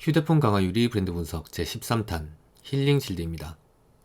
휴대폰 강화유리 브랜드 분석 제13탄 힐링 실드입니다.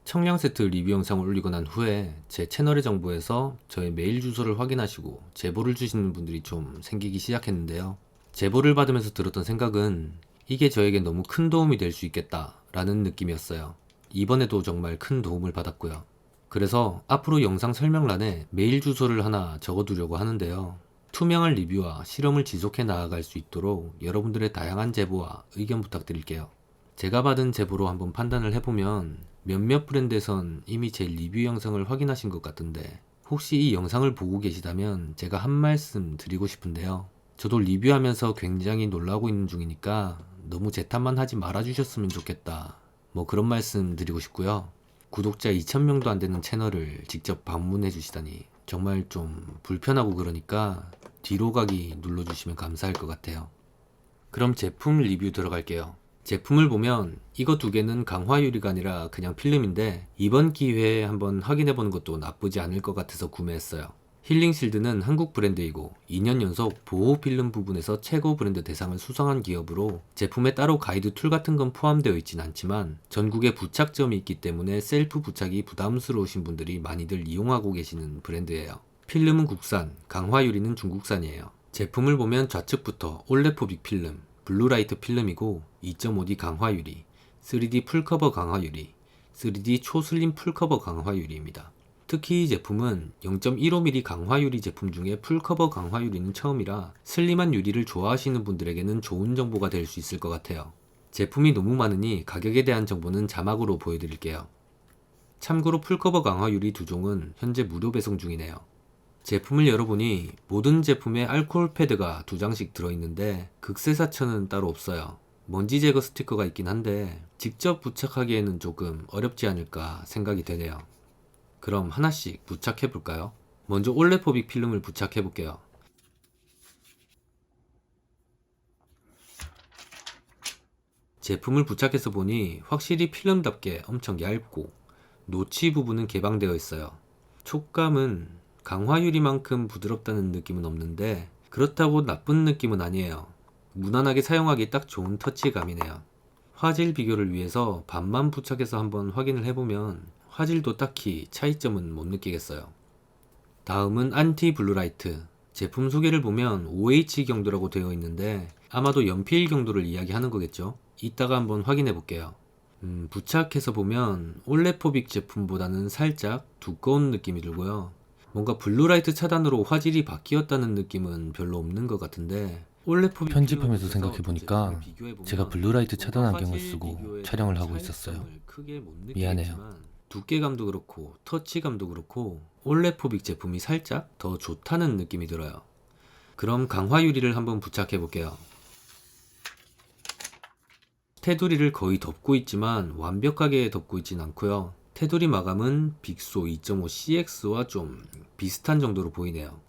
청량 세트 리뷰 영상을 올리고 난 후에 제 채널의 정보에서 저의 메일 주소를 확인하시고 제보를 주시는 분들이 좀 생기기 시작했는데요. 제보를 받으면서 들었던 생각은 이게 저에게 너무 큰 도움이 될 수 있겠다 라는 느낌이었어요. 이번에도 정말 큰 도움을 받았고요. 그래서 앞으로 영상 설명란에 메일 주소를 하나 적어두려고 하는데요. 투명한 리뷰와 실험을 지속해 나아갈 수 있도록 여러분들의 다양한 제보와 의견 부탁드릴게요. 제가 받은 제보로 한번 판단을 해보면 몇몇 브랜드에선 이미 제 리뷰 영상을 확인하신 것 같은데 혹시 이 영상을 보고 계시다면 제가 한 말씀 드리고 싶은데요. 저도 리뷰하면서 굉장히 놀라고 있는 중이니까 너무 제 탓만 하지 말아주셨으면 좋겠다. 뭐 그런 말씀 드리고 싶고요. 구독자 2,000명도 안 되는 채널을 직접 방문해 주시다니 정말 좀 불편하고 그러니까 뒤로 가기 눌러주시면 감사할 것 같아요. 그럼 제품 리뷰 들어갈게요. 제품을 보면 이거 두 개는 강화유리가 아니라 그냥 필름인데 이번 기회에 한번 확인해 보는 것도 나쁘지 않을 것 같아서 구매했어요. 힐링실드는 한국 브랜드이고 2년 연속 보호 필름 부분에서 최고 브랜드 대상을 수상한 기업으로 제품에 따로 가이드 툴 같은 건 포함되어 있진 않지만 전국에 부착점이 있기 때문에 셀프 부착이 부담스러우신 분들이 많이들 이용하고 계시는 브랜드예요. 필름은 국산, 강화유리는 중국산이에요. 제품을 보면 좌측부터 올레포빅 필름, 블루라이트 필름이고 2.5D 강화유리, 3D 풀커버 강화유리, 3D 초슬림 풀커버 강화유리입니다. 특히 이 제품은 0.15mm 강화유리 제품 중에 풀커버 강화유리는 처음이라 슬림한 유리를 좋아하시는 분들에게는 좋은 정보가 될 수 있을 것 같아요. 제품이 너무 많으니 가격에 대한 정보는 자막으로 보여드릴게요. 참고로 풀커버 강화유리 두 종은 현재 무료 배송 중이네요. 제품을 열어보니 모든 제품에 알코올 패드가 두 장씩 들어있는데 극세사처는 따로 없어요. 먼지 제거 스티커가 있긴 한데 직접 부착하기에는 조금 어렵지 않을까 생각이 되네요. 그럼 하나씩 부착해 볼까요? 먼저 올레포빅 필름을 부착해 볼게요. 제품을 부착해서 보니 확실히 필름답게 엄청 얇고 노치 부분은 개방되어 있어요. 촉감은 강화유리만큼 부드럽다는 느낌은 없는데 그렇다고 나쁜 느낌은 아니에요. 무난하게 사용하기 딱 좋은 터치감이네요. 화질 비교를 위해서 반만 부착해서 한번 확인을 해보면 화질도 딱히 차이점은 못 느끼겠어요. 다음은 안티 블루라이트. 제품 소개를 보면 OH 경도라고 되어 있는데 아마도 연필 경도를 이야기하는 거겠죠. 이따가 한번 확인해 볼게요. 음, 부착해서 보면 올레포빅 제품보다는 살짝 두꺼운 느낌이 들고요. 뭔가 블루라이트 차단으로 화질이 바뀌었다는 느낌은 별로 없는 것 같은데 올레포빅 편집하면서 생각해 보니까 비해서 비교해보면 제가 블루라이트 차단 안경을 쓰고 촬영을 하고 있었어요. 미안해요. 두께감도 그렇고 터치감도 그렇고 올레포빅 제품이 살짝 더 좋다는 느낌이 들어요. 그럼 강화 유리를 한번 부착해 볼게요. 테두리를 거의 덮고 있지만 완벽하게 덮고 있진 않고요. 테두리 마감은 빅소 2.5 CX와 좀 비슷한 정도로 보이네요.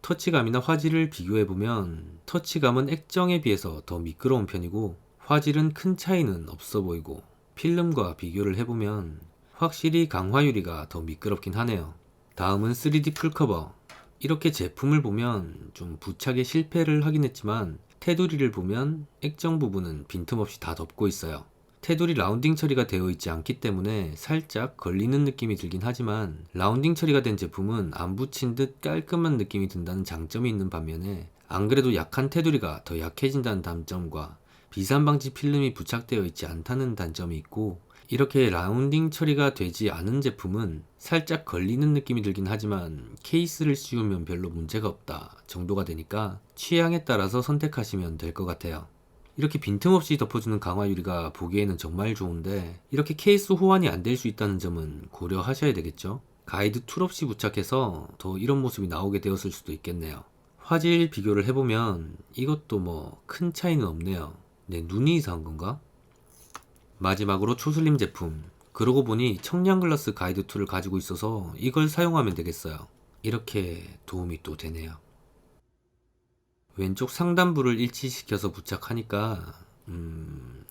터치감이나 화질을 비교해보면 터치감은 액정에 비해서 더 미끄러운 편이고 화질은 큰 차이는 없어 보이고 필름과 비교를 해보면 확실히 강화유리가 더 미끄럽긴 하네요. 다음은 3D 풀커버. 이렇게 제품을 보면 좀 부착에 실패를 하긴 했지만 테두리를 보면 액정 부분은 빈틈없이 다 덮고 있어요. 테두리 라운딩 처리가 되어 있지 않기 때문에 살짝 걸리는 느낌이 들긴 하지만 라운딩 처리가 된 제품은 안 붙인 듯 깔끔한 느낌이 든다는 장점이 있는 반면에 안 그래도 약한 테두리가 더 약해진다는 단점과 비산 방지 필름이 부착되어 있지 않다는 단점이 있고 이렇게 라운딩 처리가 되지 않은 제품은 살짝 걸리는 느낌이 들긴 하지만 케이스를 씌우면 별로 문제가 없다 정도가 되니까 취향에 따라서 선택하시면 될 것 같아요. 이렇게 빈틈없이 덮어주는 강화 유리가 보기에는 정말 좋은데 이렇게 케이스 호환이 안 될 수 있다는 점은 고려하셔야 되겠죠. 가이드 툴 없이 부착해서 더 이런 모습이 나오게 되었을 수도 있겠네요. 화질 비교를 해보면 이것도 뭐 큰 차이는 없네요. 내 눈이 이상한 건가? 마지막으로 초슬림 제품. 그러고 보니 청량 글라스 가이드 툴을 가지고 있어서 이걸 사용하면 되겠어요. 이렇게 도움이 또 되네요. 왼쪽 상단부를 일치시켜서 부착하니까 음,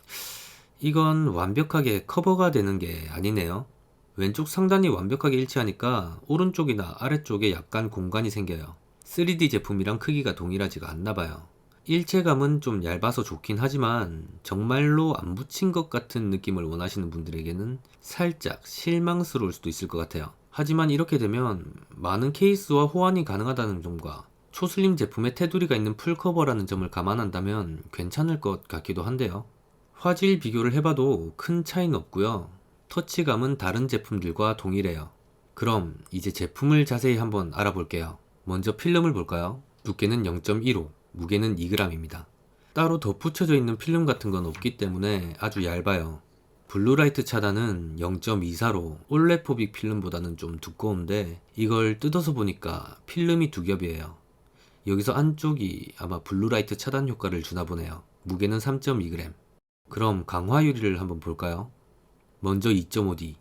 이건 완벽하게 커버가 되는 게 아니네요. 왼쪽 상단이 완벽하게 일치하니까 오른쪽이나 아래쪽에 약간 공간이 생겨요. 3D 제품이랑 크기가 동일하지가 않나 봐요. 일체감은 좀 얇아서 좋긴 하지만 정말로 안 붙인 것 같은 느낌을 원하시는 분들에게는 살짝 실망스러울 수도 있을 것 같아요. 하지만 이렇게 되면 많은 케이스와 호환이 가능하다는 점과 초슬림 제품에 테두리가 있는 풀커버라는 점을 감안한다면 괜찮을 것 같기도 한데요. 화질 비교를 해봐도 큰 차이는 없고요. 터치감은 다른 제품들과 동일해요. 그럼 이제 제품을 자세히 한번 알아볼게요. 먼저 필름을 볼까요? 두께는 0.15, 무게는 2g입니다. 따로 덧붙여져 있는 필름 같은 건 없기 때문에 아주 얇아요. 블루라이트 차단은 0.24로 올레포빅 필름보다는 좀 두꺼운데 이걸 뜯어서 보니까 필름이 두 겹이에요. 여기서 안쪽이 아마 블루라이트 차단 효과를 주나 보네요. 무게는 3.2g. 그럼 강화 유리를 한번 볼까요? 먼저 2.5D.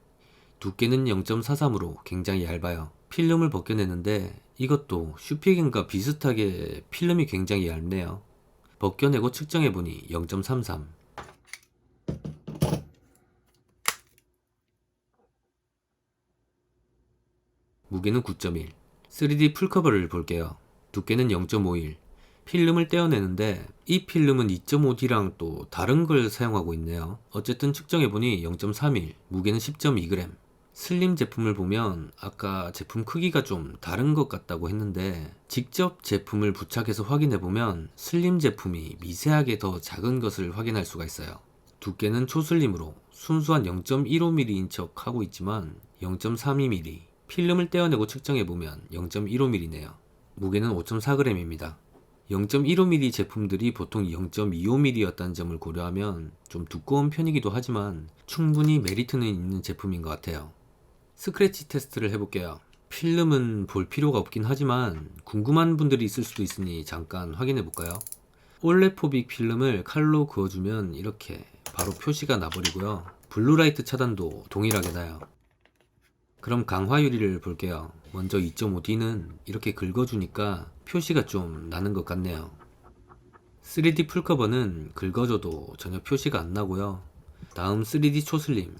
두께는 0.43으로 굉장히 얇아요. 필름을 벗겨내는데 이것도 슈피겐과 비슷하게 필름이 굉장히 얇네요. 벗겨내고 측정해보니 0.33. 무게는 9.1. 3D 풀커버를 볼게요. 두께는 0.51. 필름을 떼어내는데 이 필름은 2.5D랑 또 다른 걸 사용하고 있네요. 어쨌든 측정해보니 0.31, 무게는 10.2g. 슬림 제품을 보면 아까 제품 크기가 좀 다른 것 같다고 했는데 직접 제품을 부착해서 확인해보면 슬림 제품이 미세하게 더 작은 것을 확인할 수가 있어요. 두께는 초슬림으로 순수한 0.15mm인 척 하고 있지만 0.32mm. 필름을 떼어내고 측정해보면 0.15mm네요. 무게는 5.4g입니다. 0.15mm 제품들이 보통 0.25mm였다는 점을 고려하면 좀 두꺼운 편이기도 하지만 충분히 메리트는 있는 제품인 것 같아요. 스크래치 테스트를 해볼게요. 필름은 볼 필요가 없긴 하지만 궁금한 분들이 있을 수도 있으니 잠깐 확인해 볼까요? 올레포빅 필름을 칼로 그어주면 이렇게 바로 표시가 나버리고요. 블루라이트 차단도 동일하게 나요. 그럼 강화 유리를 볼게요. 먼저 2.5D는 이렇게 긁어주니까 표시가 좀 나는 것 같네요. 3D 풀커버는 긁어줘도 전혀 표시가 안 나고요. 다음 3D 초슬림.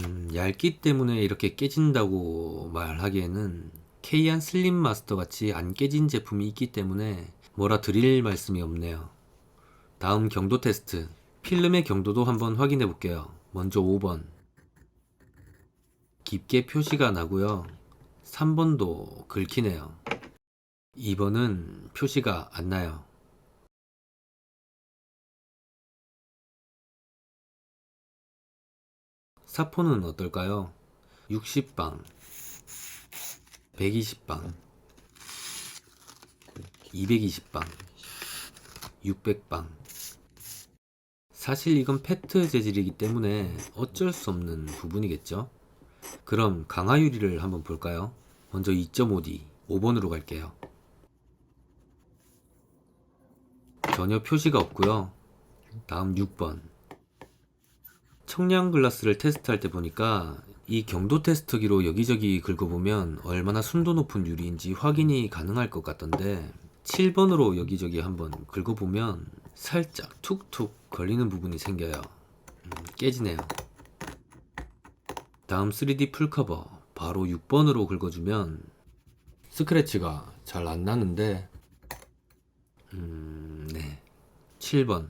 음, 얇기 때문에 이렇게 깨진다고 말하기에는 K한 슬림 마스터 같이 안 깨진 제품이 있기 때문에 뭐라 드릴 말씀이 없네요. 다음 경도 테스트. 필름의 경도도 한번 확인해 볼게요. 먼저 5번. 깊게 표시가 나고요. 3번도 긁히네요. 2번은 표시가 안 나요. 사포는 어떨까요? 60방, 120방, 220방, 600방. 사실 이건 페트 재질이기 때문에 어쩔 수 없는 부분이겠죠? 그럼 강화 유리를 한번 볼까요? 먼저 2.5D 5번으로 갈게요. 전혀 표시가 없고요. 다음 6번. 청량 글라스를 테스트할 때 보니까 이 경도 테스트기로 여기저기 긁어보면 얼마나 순도 높은 유리인지 확인이 가능할 것 같던데 7번으로 여기저기 한번 긁어보면 살짝 툭툭 걸리는 부분이 생겨요. 음, 깨지네요. 다음 3D 풀커버 바로 6번으로 긁어주면 스크래치가 잘 안 나는데 음, 네. 7번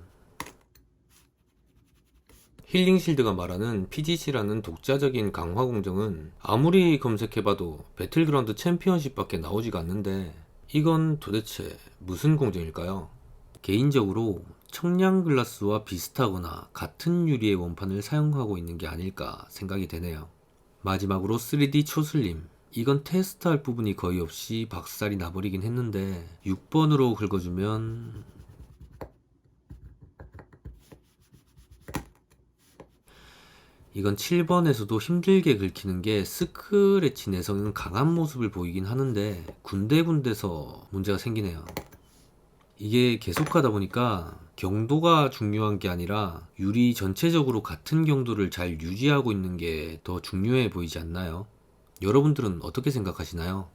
힐링 실드가 말하는 PGC라는 독자적인 강화 공정은 아무리 검색해봐도 배틀그라운드 챔피언십밖에 나오지가 않는데 이건 도대체 무슨 공정일까요? 개인적으로 청량 글라스와 비슷하거나 같은 유리의 원판을 사용하고 있는 게 아닐까 생각이 되네요. 마지막으로 3D 초슬림. 이건 테스트할 부분이 거의 없이 박살이 나버리긴 했는데 6번으로 긁어주면 이건 7번에서도 힘들게 긁히는 게 스크래치 내성은 강한 모습을 보이긴 하는데 군데군데서 문제가 생기네요. 이게 계속 하다 보니까 경도가 중요한 게 아니라 유리 전체적으로 같은 경도를 잘 유지하고 있는 게 더 중요해 보이지 않나요? 여러분들은 어떻게 생각하시나요?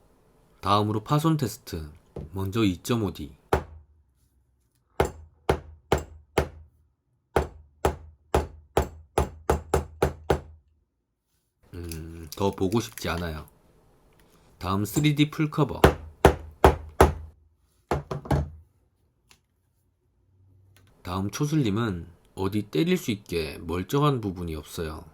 다음으로 파손 테스트. 먼저 2.5D. 음, 더 보고 싶지 않아요. 다음 3D 풀 커버. 다음 초슬림은 어디 때릴 수 있게 멀쩡한 부분이 없어요.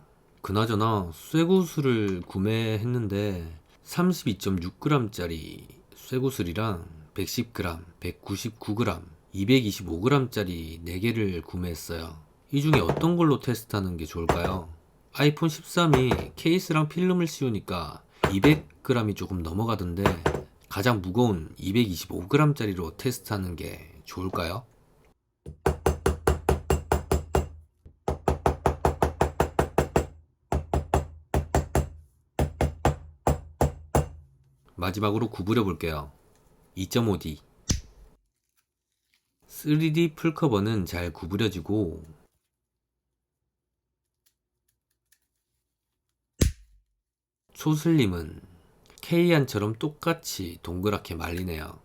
그나저나 쇠구슬을 구매했는데 32.6g짜리 쇠구슬이랑 110g, 199g, 225g짜리 4개를 구매했어요. 이 중에 어떤 걸로 테스트하는 게 좋을까요? 아이폰 13이 케이스랑 필름을 씌우니까 200g이 조금 넘어가던데 가장 무거운 225g짜리로 테스트하는 게 좋을까요? 마지막으로 구부려 볼게요. 2.5D 3D 풀커버는 잘 구부려지고 초슬림은 K안처럼 똑같이 동그랗게 말리네요.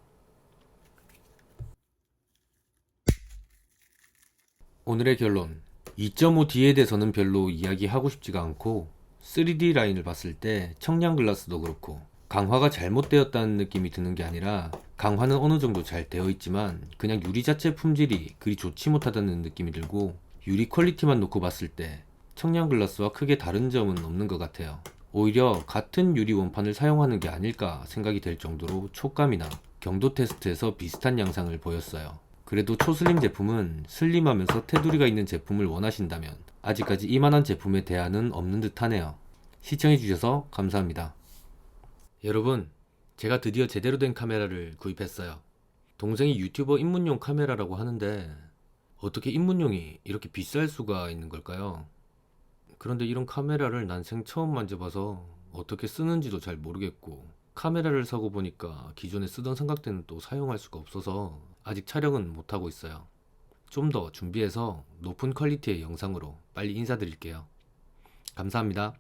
오늘의 결론 2.5D에 대해서는 별로 이야기하고 싶지가 않고 3D 라인을 봤을 때 청량 글라스도 그렇고 강화가 잘못되었다는 느낌이 드는 게 아니라 강화는 어느 정도 잘 되어 있지만 그냥 유리 자체 품질이 그리 좋지 못하다는 느낌이 들고 유리 퀄리티만 놓고 봤을 때 청량 글라스와 크게 다른 점은 없는 것 같아요. 오히려 같은 유리 원판을 사용하는 게 아닐까 생각이 될 정도로 촉감이나 경도 테스트에서 비슷한 양상을 보였어요. 그래도 초슬림 제품은 슬림하면서 테두리가 있는 제품을 원하신다면 아직까지 이만한 제품에 대안은 없는 듯 하네요. 시청해주셔서 감사합니다. 여러분, 제가 드디어 제대로 된 카메라를 구입했어요. 동생이 유튜버 입문용 카메라라고 하는데 어떻게 입문용이 이렇게 비쌀 수가 있는 걸까요? 그런데 이런 카메라를 난생 처음 만져봐서 어떻게 쓰는지도 잘 모르겠고 카메라를 사고 보니까 기존에 쓰던 삼각대는 또 사용할 수가 없어서 아직 촬영은 못하고 있어요. 좀 더 준비해서 높은 퀄리티의 영상으로 빨리 인사드릴게요. 감사합니다.